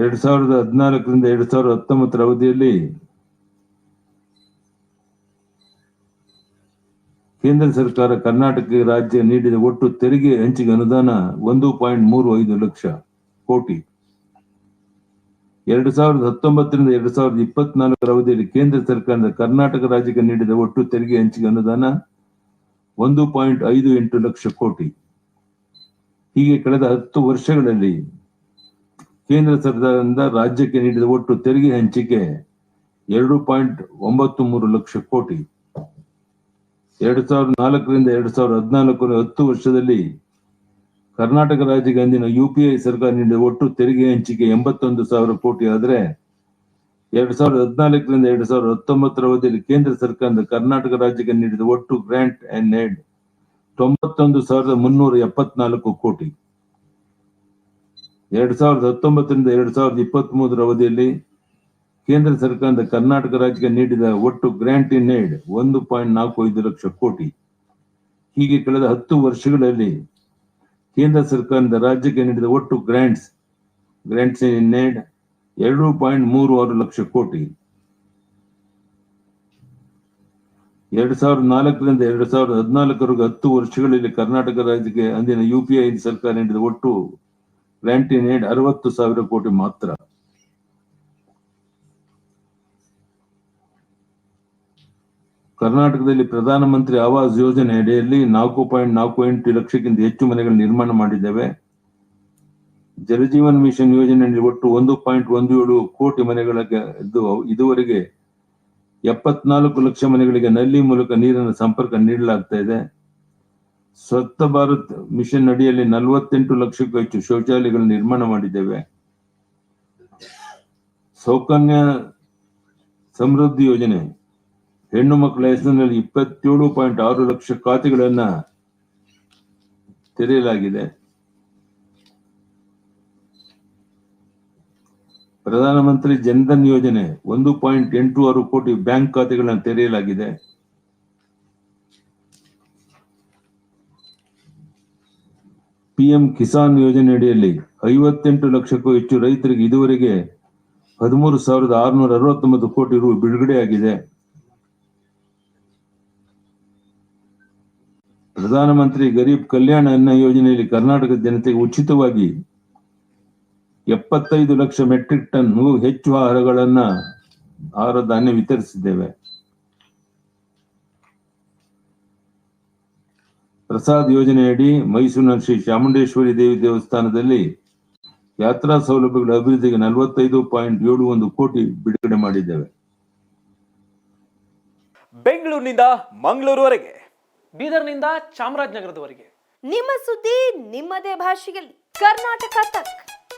ಎರಡ್ ಸಾವಿರದ ಹದಿನಾಲ್ಕರಿಂದ ಎರಡು ಸಾವಿರದ ಹತ್ತೊಂಬತ್ತರ ಅವಧಿಯಲ್ಲಿ ಕೇಂದ್ರ ಸರ್ಕಾರ ಕರ್ನಾಟಕ ರಾಜ್ಯ ನೀಡಿದ ಒಟ್ಟು ತೆರಿಗೆ ಹಂಚಿಕೆ ಅನುದಾನ ಒಂದು ಪಾಯಿಂಟ್ ಮೂರು ಐದು ಲಕ್ಷ ಕೋಟಿ. ಎರಡು ಸಾವಿರದ ಹತ್ತೊಂಬತ್ತರಿಂದ ಎರಡು ಸಾವಿರದ ಇಪ್ಪತ್ನಾಲ್ಕರ ಅವಧಿಯಲ್ಲಿ ಕೇಂದ್ರ ಸರ್ಕಾರದ ಕರ್ನಾಟಕ ರಾಜ್ಯಕ್ಕೆ ನೀಡಿದ ಒಟ್ಟು ತೆರಿಗೆ ಹಂಚಿಕೆ ಅನುದಾನ ಒಂದು ಪಾಯಿಂಟ್ ಐದು ಎಂಟು ಲಕ್ಷ ಕೋಟಿ. ಹೀಗೆ ಕಳೆದ ಹತ್ತು ವರ್ಷಗಳಲ್ಲಿ ಕೇಂದ್ರ ಸರ್ಕಾರದಿಂದ ರಾಜ್ಯಕ್ಕೆ ನೀಡಿದ ಒಟ್ಟು ತೆರಿಗೆ ಹಂಚಿಕೆ ಎರಡು ಪಾಯಿಂಟ್ ಒಂಬತ್ತು ಮೂರು ಲಕ್ಷ ಕೋಟಿ. ಎರಡು ಸಾವಿರದ ನಾಲ್ಕರಿಂದ ಎರಡು ಸಾವಿರದ ಹದಿನಾಲ್ಕರ ಹತ್ತು ವರ್ಷದಲ್ಲಿ ಕರ್ನಾಟಕ ರಾಜ್ಯಕ್ಕೆ ಅಂದಿನ ಯುಪಿಐ ಸರ್ಕಾರ ನೀಡಿದ ಒಟ್ಟು ತೆರಿಗೆ ಹಂಚಿಕೆ ಎಂಬತ್ತೊಂದು ಸಾವಿರ ಕೋಟಿ ಆದರೆ ಎರಡು ಸಾವಿರದ ಹದಿನಾಲ್ಕರಿಂದ ಎರಡು ಸಾವಿರದ ಹತ್ತೊಂಬತ್ತರ ಅವಧಿಯಲ್ಲಿ ಕೇಂದ್ರ ಸರ್ಕಾರದ ಕರ್ನಾಟಕ ರಾಜ್ಯಕ್ಕೆ ನೀಡಿದ ಒಟ್ಟು ಗ್ರಾಂಟ್ ಅಂಡ್ ಏಡ್ ತೊಂಬತ್ತೊಂದು ಸಾವಿರದ ಮುನ್ನೂರ ಎಪ್ಪತ್ನಾಲ್ಕು ಕೋಟಿ. ಎರಡ್ ಸಾವಿರದ ಹತ್ತೊಂಬತ್ತರಿಂದ ಎರಡ್ ಸಾವಿರದ ಇಪ್ಪತ್ತ್ ಮೂರರ ಅವಧಿಯಲ್ಲಿ ಕೇಂದ್ರ ಸರ್ಕಾರದ ಕರ್ನಾಟಕ ರಾಜ್ಯಕ್ಕೆ ನೀಡಿದ ಒಟ್ಟು ಗ್ರಾಂಟ್ ಇನ್ ಏಡ್ ಒಂದು ಪಾಯಿಂಟ್ ನಾಲ್ಕು ಐದು ಲಕ್ಷ ಕೋಟಿ. ಹೀಗೆ ಕಳೆದ ಹತ್ತು ವರ್ಷಗಳಲ್ಲಿ ಕೇಂದ್ರ ಸರ್ಕಾರದಿಂದ ರಾಜ್ಯಕ್ಕೆ ನೀಡಿದ ಒಟ್ಟು ಗ್ರಾಂಟ್ಸ್ ಗ್ರಾಂಟ್ಸ್ ಇನ್ ಏಡ್ ಎರಡು ಪಾಯಿಂಟ್ ಮೂರು ಆರು ಲಕ್ಷ ಕೋಟಿ. ಎರಡ್ ಸಾವಿರದ ನಾಲ್ಕರಿಂದ ಎರಡ್ ಸಾವಿರದ ಹದಿನಾಲ್ಕರವರೆಗೆ ಹತ್ತು ವರ್ಷಗಳಲ್ಲಿ ಕರ್ನಾಟಕ ರಾಜ್ಯಕ್ಕೆ ಅಂದಿನ ಯು ಪಿ ಐ ಸರ್ಕಾರ ನೀಡಿದ ಒಟ್ಟು ಗ್ರಾಂಟ್ ಇನ್ ಏಡ್ ಅರವತ್ತು ಸಾವಿರ ಕೋಟಿ ಮಾತ್ರ. ಕರ್ನಾಟಕದಲ್ಲಿ ಪ್ರಧಾನಮಂತ್ರಿ ಆವಾಸ್ ಯೋಜನೆ ಅಡಿಯಲ್ಲಿ ನಾಲ್ಕು ಪಾಯಿಂಟ್ ನಾಲ್ಕು ಎಂಟು ಲಕ್ಷಕ್ಕಿಂತ ಹೆಚ್ಚು ಮನೆಗಳ ನಿರ್ಮಾಣ ಮಾಡಿದ್ದೇವೆ. ಜಲಜೀವನ್ ಮಿಷನ್ ಯೋಜನೆಯಲ್ಲಿ ಒಟ್ಟು ಒಂದು ಪಾಯಿಂಟ್ ಒಂದು ಏಳು ಕೋಟಿ ಮನೆಗಳ ಇದು ಇದುವರೆಗೆ ಎಪ್ಪತ್ನಾಲ್ಕು ಲಕ್ಷ ಮನೆಗಳಿಗೆ ನಲ್ಲಿ ಮೂಲಕ ನೀರಿನ ಸಂಪರ್ಕ ನೀಡಲಾಗ್ತಾ ಇದೆ. ಸ್ವಚ್ಛ ಭಾರತ್ ಮಿಷನ್ ಅಡಿಯಲ್ಲಿ ನಲವತ್ತೆಂಟು ಲಕ್ಷಕ್ಕೂ ಹೆಚ್ಚು ಶೌಚಾಲಯಗಳ ನಿರ್ಮಾಣ ಮಾಡಿದ್ದೇವೆ. ಸೌಕನ್ಯ ಸಮೃದ್ಧಿ ಯೋಜನೆ. ಹೆಣ್ಣು ಮಕ್ಕಳ ಹೆಸರಿನಲ್ಲಿ ಇಪ್ಪತ್ತೇಳು ಪಾಯಿಂಟ್ ಆರು ಲಕ್ಷ ಖಾತೆಗಳನ್ನ ತೆರೆಯಲಾಗಿದೆ. ಪ್ರಧಾನಮಂತ್ರಿ ಜನ್ಧನ್ ಯೋಜನೆ ಒಂದು ಪಾಯಿಂಟ್ ಎಂಟು ಆರು ಕೋಟಿ ಬ್ಯಾಂಕ್ ಖಾತೆಗಳನ್ನು ತೆರೆಯಲಾಗಿದೆ. ಪಿಎಂ ಕಿಸಾನ್ ಯೋಜನೆ ಅಡಿಯಲ್ಲಿ ಐವತ್ತೆಂಟು ಲಕ್ಷಕ್ಕೂ ಹೆಚ್ಚು ರೈತರಿಗೆ ಇದುವರೆಗೆ ಹದಿಮೂರು ಸಾವಿರದ ಆರುನೂರ ಅರವತ್ತೊಂಬತ್ತು ಕೋಟಿ ರು ಬಿಡುಗಡೆಯಾಗಿದೆ. ಪ್ರಧಾನಮಂತ್ರಿ ಗರೀಬ್ ಕಲ್ಯಾಣ ಅನ್ನ ಯೋಜನೆಯಲ್ಲಿ ಕರ್ನಾಟಕದ ಜನತೆಗೆ ಉಚಿತವಾಗಿ ಎಪ್ಪತ್ತೈದು ಲಕ್ಷ ಮೆಟ್ರಿಕ್ ಟನ್ ಹೆಚ್ಚು ಆಹಾರಗಳನ್ನ ಆಹಾರ ಧಾನ್ಯ ವಿತರಿಸಿದ್ದೇವೆ. ಪ್ರಸಾದ್ ಯೋಜನೆಯಡಿ ಮೈಸೂರಿನ ಶ್ರೀ ಚಾಮುಂಡೇಶ್ವರಿ ದೇವಿ ದೇವಸ್ಥಾನದಲ್ಲಿ ಯಾತ್ರಾ ಸೌಲಭ್ಯಗಳ ಅಭಿವೃದ್ಧಿಗೆ ನಲವತ್ತೈದು ಪಾಯಿಂಟ್ ಏಳು ಒಂದು ಕೋಟಿ ಬಿಡುಗಡೆ ಮಾಡಿದ್ದೇವೆ. ಬೆಂಗಳೂರಿನಿಂದ ಮಂಗಳೂರುವರೆಗೆ. ಬೀದರ್ನಿಂದ ಚಾಮರಾಜನಗರದವರೆಗೆ. ನಿಮ್ಮ ಸುದ್ದಿ ನಿಮ್ಮದೇ ಭಾಷೆಯಲ್ಲಿ. ಕರ್ನಾಟಕ ತಕ್.